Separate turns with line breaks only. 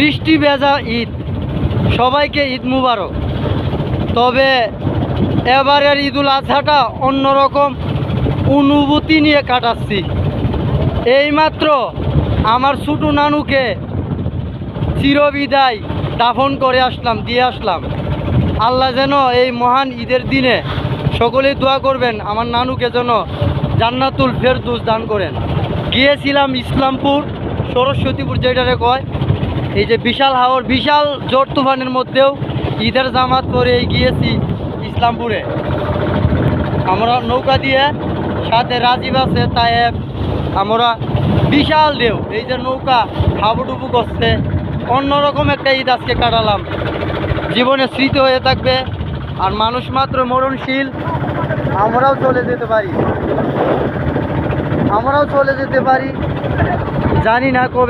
বৃষ্টি ভেজা ঈদ। সবাইকে ঈদ মুবারক। তবে এবারের ঈদুল আজহাটা অন্যরকম অনুভূতি নিয়ে কাটাচ্ছি। এইমাত্র আমার ছোটো নানুকে চিরবিদায় দাফন করে আসলাম, দিয়ে আসলাম। আল্লাহ যেন এই মহান ঈদের দিনে সকলেই দোয়া করবেন, আমার নানুকে যেন জান্নাতুল ফেরদুস দান করেন। গিয়েছিলাম ইসলামপুর, সরস্বতীপুর যেটারে কয় এই যে বিশাল হাওর, বিশাল জোর তুফানের মধ্যেও ঈদের জামাত করে গিয়েছি ইসলামপুরে। আমরা নৌকা দিয়ে সাথে রাজীব আছে, তায়েব, আমরা বিশাল ঢেউ। এই যে নৌকা হাবুডুবু করছে, অন্যরকম একটা ঈদ আজকে কাটালাম। জীবনে স্মৃতি হয়ে থাকবে, আর মানুষ মাত্র মরণশীল, আমরাও চলে যেতে পারি। আমরাও চলে যেতে পারি, জানি না কবে